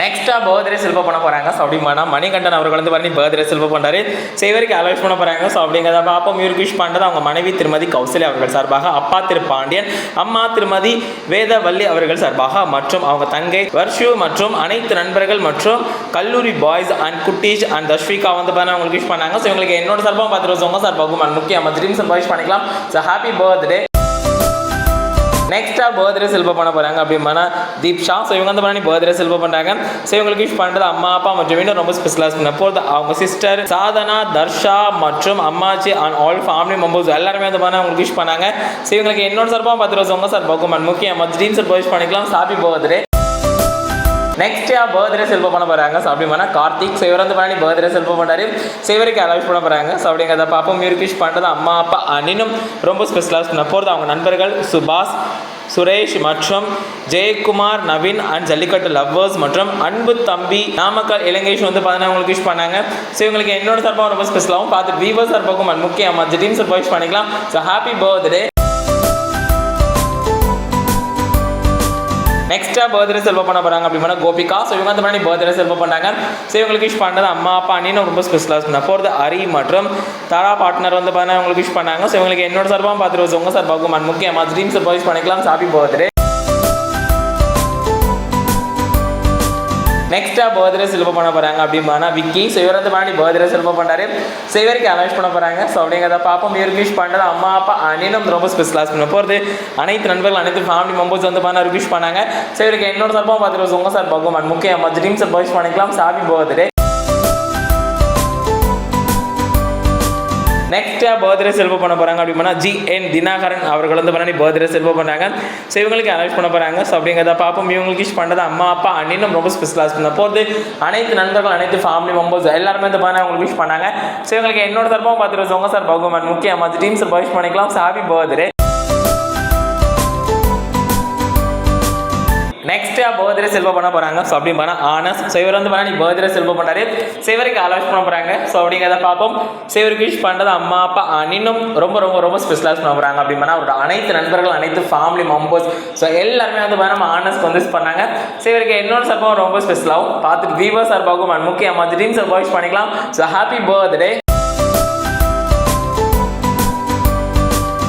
நெக்ஸ்ட்டாக பர்த்டே செல்வ பண்ண போகிறாங்க ஸோ அப்படிமானா மணிகண்டன் அவர்கள் வந்து பண்ணி பர்த்டே செல்வ பண்ணுறாரு ஸோ இவருக்கு அலோஸ் பண்ண போகிறாங்க ஸோ அப்படிங்கிறத பாப்பா இவருக்கு விஷ் பண்ணுறது அவங்க மனைவி திருமதி கௌசல்யா அவர்கள் சார்பாக அப்பா திரு பாண்டியன் அம்மா திருமதி வேதவல்லி அவர்கள் சார்பாக மற்றும் அவங்க தங்கை வர்ஷு மற்றும் அனைத்து நண்பர்கள் மற்றும் கல்லூரி பாய்ஸ் அண்ட் குட்டீஸ் அண்ட் தஷ்விகா வந்து பண்ண அவங்களுக்கு விஷ் பண்ணாங்க. ஸோ இவங்களுக்கு என்னோட சார்பாக பார்த்துட்டு உங்க சார் and முக்கியமாக ட்ரீம்ஸ் விஷ் பண்ணிக்கலாம். ஸோ ஹாப்பி பர்த்டே நெக்ஸ்ட்டாக பர்த்டே செல்வ பண்ண போகிறாங்க அப்படின்னா தீப்ஷா. ஸோ இவங்க வந்து பண்ணி பர்த்டே செல்வ பண்ணுறாங்க ஸோ இவங்களுக்கு விஷ் பண்ணுறது அம்மா அப்பா மற்றும் இன்னும் ரொம்ப ஸ்பெஷலாக பண்ண போகிறது அவங்க சிஸ்டர் சாதனா தர்ஷா மற்றும் அம்மாச்சி அண்ட் ஆல் ஃபேமிலி மெம்பர்ஸ் எல்லாருமே வந்து பண்ண உங்களுக்கு விஷ் பண்ணாங்க. ஸோ இவங்களுக்கு என்னோட சார்பாக பத்து ரோஸ் உங்க சார் பகுமன் முக்கியமாக ட்ரீம் சார் விஷ் பண்ணிக்கலாம். ஹாப்பி பர்த்டே நெக்ஸ்ட் யா பர்த்டே செல்வ பண்ண போறாங்க. ஸோ அப்படின்னா கார்த்திக் ஸோ இவர் வந்து பண்ணி பர்த்டே செல்வ பண்ணாரு ஸோ இவருக்கு அலவுஸ் பண்ண போறாங்க. ஸோ அப்படிங்கிறத பாப்போம் இவருக்கு பண்ணுறது அம்மா அப்பா அனினும் ரொம்ப ஸ்பெஷலாக பண்ண போகிறது அவங்க நண்பர்கள் சுபாஷ் சுரேஷ் மற்றும் ஜெயக்குமார் நவீன் அண்ட் ஜல்லிக்கட்டு லவ்வர்ஸ் மற்றும் அன்பு தம்பி நாமக்கல் இலங்கேஷ் வந்து பார்த்தீங்கன்னா உங்களுக்கு விஷ் பண்ணாங்க. ஸோ இவங்களுக்கு என்னோட சார்பாக ரொம்ப ஸ்பெஷலாகவும் பார்த்து வீவர் சார்பாகவும் and முக்கியமாக ஜெட்டீம் சார் விஷ் பண்ணிக்கலாம். ஸோ ஹாப்பி பர்த்டே நெக்ஸ்டா பர்த்டே செல்வம் பண்ண போகிறாங்க அப்படின்னா கோபிகா. ஸோ இவங்க அந்த மாதிரி பர்த்டே செல்வம் பண்ணாங்க ஸோ இவங்களுக்கு விஷ் பண்ணது அம்மா அப்பா அண்ணின்னு ரொம்ப ஸ்பெஷலாக பண்ண போகிறது அரி மற்றும் தாரா பார்ட்னர் வந்து பார்த்தீங்கன்னா உங்களுக்கு விஷ் பண்ணாங்க. ஸோ இவங்களுக்கு என்னோட சார்பாக பார்த்துட்டு உங்க சார்பாகும் அண்ட் முக்கியமாக ட்ரீம் சர்வைஸ் விஷ் பண்ணிக்கலாம் சாப்பி பர்த்டே நெக்ஸ்ட்டாக பர்த்டே செல்வ பண்ண போகிறாங்க அப்படின்னா விக்கி. ஸோ இவர் வந்து பண்ணி பர்த்டே செல்வ பண்ணுறாரு ஸோ இவருக்கு அனௌன்ஸ் பண்ண போகிறாங்க ஸோ அப்படிங்கிறத பாப்போம் இவருக்கு விஷ் பண்ணுறது அம்மா அப்பா அண்ணனும் ரொம்ப ஸ்பெஷலாக பண்ண போகிறது அனைத்து நண்பர்கள் அனைத்து ஃபேமிலி மெம்பர்ஸ் வந்து பண்ண விஷ் பண்ணாங்க ஸோ இவருக்கு என்னோட சார்பாக பார்த்துட்டு உங்கள் சார் பகவான் முக்கியமாக ட்ரீம் சார் விஷ் பண்ணிக்கலாம். சாப்பி பர்த்டே நெக்ஸ்டா பர்த்டே செல்வம் பண்ண போறாங்க அப்படின்னா ஜி என் தினாகரன் அவர்கள் வந்து பண்ணி பர்த்டே செல்வ பண்ணாங்க ஸோ இவங்களுக்கு அனௌன்ஸ் பண்ண போறாங்க. ஸோ அப்படிங்கிறத பார்ப்போம். இவங்களுக்கு விஷ் பண்ணுறது அம்மா அப்பா அண்ணனும் ரொம்ப ஸ்பெஷலாக பண்ண போகிறது அனைத்து நண்பர்கள் அனைத்து ஃபேமிலி மெம்பர்ஸ் எல்லாருமே வந்து பண்ண அவங்களுக்கு விஷ் பண்ணாங்க. ஸோ இவங்களுக்கு என்னோட சார்பாகவும் பார்த்துட்டு உங்க சார் பகவான் முக்கியமாக டீம் சார் விஷ் பண்ணிக்கலாம். ஹாப்பி பர்த்டே நெக்ஸ்ட் பர்த்டே செல்வ பண்ண போறாங்க. ஸோ அப்படி பண்ண ஆனஸ் ஸோ இவர் வந்து பண்ணி பர்த்டே செல்வ பண்ணாரு ஸோ இவருக்கு அலோஸ் பண்ண போறாங்க. ஸோ அப்படிங்கிறத பார்ப்போம். ஸோ விஷ் பண்ணுறது அம்மா அப்பா இன்னும் ரொம்ப ரொம்ப ரொம்ப ஸ்பெஷலாக பண்ண போறாங்க. அப்படின்னா அவரோட அனைத்து நண்பர்கள் அனைத்து ஃபேமிலி மெம்பர்ஸ் ஸோ எல்லாருமே வந்து பண்ண நம்ம ஆனஸ்க்கு வந்து பண்ணாங்க. சிவருக்கு இவருக்கு என்னோட ரொம்ப ஸ்பெஷலாகவும் பார்த்துட்டு வீவர் சார்பாகவும் அண்ட் முக்கியமாக திடீர்னு சார் விஷ் பண்ணிக்கலாம். So happy birthday